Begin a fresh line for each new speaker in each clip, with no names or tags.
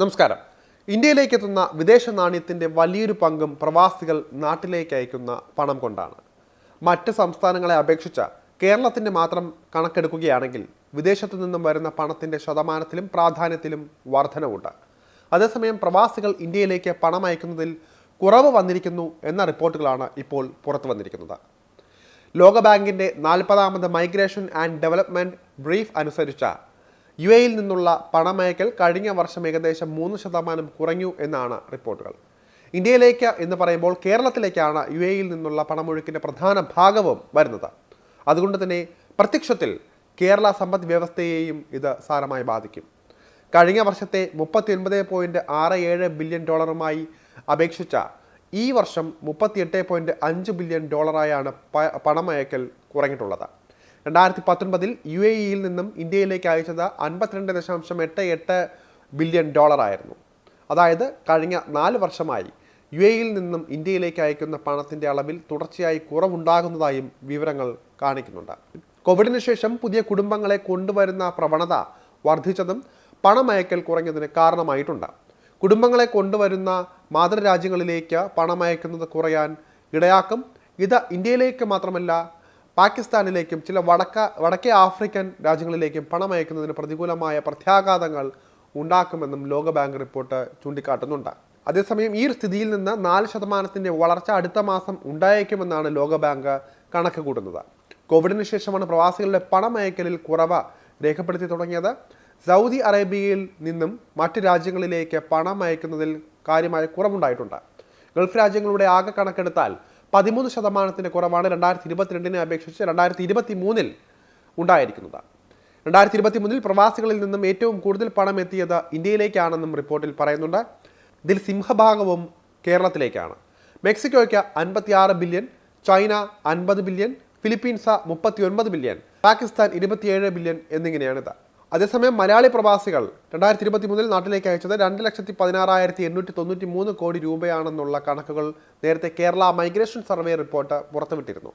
നമസ്കാരം. ഇന്ത്യയിലേക്ക് എത്തുന്ന വിദേശ നാണയത്തിന്റെ വലിയൊരു പങ്കും പ്രവാസികൾ നാട്ടിലേക്ക് അയക്കുന്ന പണം കൊണ്ടാണ്. മറ്റ് സംസ്ഥാനങ്ങളെ അപേക്ഷിച്ച കേരളത്തിന്റെ മാത്രം കണക്കെടുക്കുകയാണെങ്കിൽ വിദേശത്തു നിന്നും വരുന്ന പണത്തിന്റെ ശതമാനത്തിലും പ്രാധാന്യത്തിലും വർധനവുണ്ട്. അതേസമയം പ്രവാസികൾ ഇന്ത്യയിലേക്ക് പണം അയക്കുന്നതിൽ കുറവ് വന്നിരിക്കുന്നു എന്ന റിപ്പോർട്ടുകളാണ് ഇപ്പോൾ പുറത്തു വന്നിരിക്കുന്നത്. ലോകബാങ്കിന്റെ നാൽപ്പതാമത് മൈഗ്രേഷൻ ആൻഡ് ഡെവലപ്മെന്റ് ബ്രീഫ് അനുസരിച്ച് യു എയിൽ നിന്നുള്ള പണമയക്കൽ കഴിഞ്ഞ വർഷം ഏകദേശം മൂന്ന് ശതമാനം കുറഞ്ഞു എന്നാണ് റിപ്പോർട്ടുകൾ. ഇന്ത്യയിലേക്ക് എന്ന് പറയുമ്പോൾ കേരളത്തിലേക്കാണ് യു എയിൽ നിന്നുള്ള പണമൊഴുക്കിന്റെ പ്രധാന ഭാഗവും വരുന്നത്. അതുകൊണ്ട് തന്നെ പ്രത്യക്ഷത്തിൽ കേരള സമ്പദ് വ്യവസ്ഥയെയും ഇത് സാരമായി ബാധിക്കും. കഴിഞ്ഞ വർഷത്തെ മുപ്പത്തി ഒൻപത് പോയിന്റ് ആറ് ഏഴ് ബില്യൺ ഡോളറുമായി അപേക്ഷിച്ച ഈ വർഷം മുപ്പത്തിയെട്ട് പോയിന്റ് അഞ്ച് ബില്യൺ ഡോളറായാണ് പണമയക്കൽ കുറഞ്ഞിട്ടുള്ളത്. രണ്ടായിരത്തി പത്തൊൻപതിൽ യു എ ഇയിൽ നിന്നും ഇന്ത്യയിലേക്ക് അയച്ചത് അൻപത്തിരണ്ട് ദശാംശം എട്ട് എട്ട് ബില്യൺ ഡോളറായിരുന്നു. അതായത് കഴിഞ്ഞ നാല് വർഷമായി യു എയിൽ നിന്നും ഇന്ത്യയിലേക്ക് അയക്കുന്ന പണത്തിന്റെ അളവിൽ തുടർച്ചയായി കുറവുണ്ടാകുന്നതായും വിവരങ്ങൾ കാണിക്കുന്നുണ്ട്. കോവിഡിന് ശേഷം പുതിയ കുടുംബങ്ങളെ കൊണ്ടുവരുന്ന പ്രവണത വർദ്ധിച്ചതും പണമയക്കൽ കുറഞ്ഞതിന് കാരണമായിട്ടുണ്ട്. കുടുംബങ്ങളെ കൊണ്ടുവരുന്ന മാതൃരാജ്യങ്ങളിലേക്ക് പണമയക്കുന്നത് കുറയാൻ ഇടയാക്കും. ഇത് ഇന്ത്യയിലേക്ക് മാത്രമല്ല പാകിസ്ഥാനിലേക്കും ചില വടക്ക വടക്കേ ആഫ്രിക്കൻ രാജ്യങ്ങളിലേക്കും പണം പണമയക്കുന്നതിന് പ്രതികൂലമായ പ്രത്യാഘാതങ്ങൾ ഉണ്ടാക്കുമെന്നും ലോകബാങ്ക് റിപ്പോർട്ട് ചൂണ്ടിക്കാട്ടുന്നുണ്ട്. അതേസമയം ഈ സ്ഥിതിയിൽ നിന്ന് നാല് ശതമാനത്തിന്റെ വളർച്ച അടുത്ത മാസം ഉണ്ടായേക്കുമെന്നാണ് ലോകബാങ്ക് കണക്ക് കൂട്ടുന്നത്. കോവിഡിന് ശേഷമാണ് പ്രവാസികളുടെ പണമയക്കലിൽ കുറവ് രേഖപ്പെടുത്തി തുടങ്ങിയത്. സൗദി അറേബ്യയിൽ നിന്നും മറ്റ് രാജ്യങ്ങളിലേക്ക് പണം അയക്കുന്നതിൽ കാര്യമായ കുറവുണ്ടായിട്ടുണ്ട്. ഗൾഫ് രാജ്യങ്ങളുടെ ആകെ കണക്കെടുത്താൽ പതിമൂന്ന് ശതമാനത്തിന്റെ കുറവാണ് രണ്ടായിരത്തി ഇരുപത്തിരണ്ടിനെ അപേക്ഷിച്ച് രണ്ടായിരത്തി ഇരുപത്തി മൂന്നിൽ ഉണ്ടായിരിക്കുന്നത്. രണ്ടായിരത്തി ഇരുപത്തി മൂന്നിൽ പ്രവാസികളിൽ നിന്നും ഏറ്റവും കൂടുതൽ പണം എത്തിയത് ഇന്ത്യയിലേക്കാണെന്നും റിപ്പോർട്ടിൽ പറയുന്നുണ്ട്. ഇതിൽ സിംഹഭാഗവും കേരളത്തിലേക്കാണ്. മെക്സിക്കോയ്ക്ക് അൻപത്തിയാറ് ബില്യൺ ചൈന അൻപത് ബില്യൺ ഫിലിപ്പീൻസ് മുപ്പത്തി ഒൻപത് ബില്യൺ പാകിസ്ഥാൻ ഇരുപത്തിയേഴ് ബില്യൺ എന്നിങ്ങനെയാണിത്. അതേസമയം മലയാളി പ്രവാസികൾ രണ്ടായിരത്തി ഇരുപത്തി മൂന്നിൽ നാട്ടിലേക്ക് അയച്ചത് രണ്ട് ലക്ഷത്തി പതിനാറായിരത്തി എണ്ണൂറ്റി തൊണ്ണൂറ്റി മൂന്ന് കോടി രൂപയാണെന്നുള്ള കണക്കുകൾ നേരത്തെ കേരള മൈഗ്രേഷൻ സർവേ റിപ്പോർട്ട് പുറത്തുവിട്ടിരുന്നു.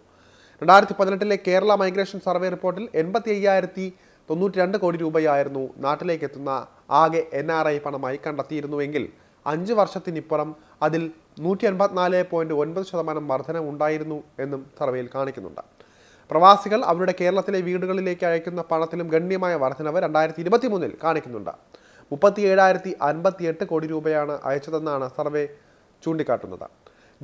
രണ്ടായിരത്തി പതിനെട്ടിലെ കേരള മൈഗ്രേഷൻ സർവേ റിപ്പോർട്ടിൽ എൺപത്തി അയ്യായിരത്തി തൊണ്ണൂറ്റി രണ്ട് കോടി രൂപയായിരുന്നു നാട്ടിലേക്ക് എത്തുന്ന ആകെ എൻ ആർ ഐ പണമായി കണ്ടെത്തിയിരുന്നുവെങ്കിൽ അഞ്ച് വർഷത്തിനിപ്പുറം അതിൽ നൂറ്റി എൺപത്തിനാല് പോയിന്റ് ഒൻപത് ശതമാനം വർധന ഉണ്ടായിരുന്നു എന്നും സർവേയിൽ കാണിക്കുന്നുണ്ട്. പ്രവാസികൾ അവരുടെ കേരളത്തിലെ വീടുകളിലേക്ക് അയക്കുന്ന പണത്തിലും ഗണ്യമായ വർധനവ് രണ്ടായിരത്തി ഇരുപത്തി മൂന്നിൽ കാണിക്കുന്നുണ്ട്. മുപ്പത്തി ഏഴായിരത്തി അൻപത്തി എട്ട് കോടി രൂപയാണ് അയച്ചതെന്നാണ് സർവേ ചൂണ്ടിക്കാട്ടുന്നത്.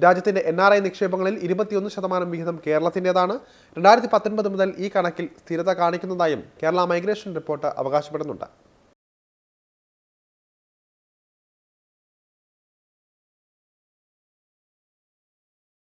രാജ്യത്തിന്റെ എൻ ആർ ഐ നിക്ഷേപങ്ങളിൽ ഇരുപത്തിയൊന്ന് ശതമാനം വിഹിതം കേരളത്തിന്റെതാണ്. രണ്ടായിരത്തി പത്തൊൻപത് മുതൽ ഈ കണക്കിൽ സ്ഥിരത കാണിക്കുന്നതായും കേരള മൈഗ്രേഷൻ റിപ്പോർട്ട് അവകാശപ്പെടുന്നുണ്ട്.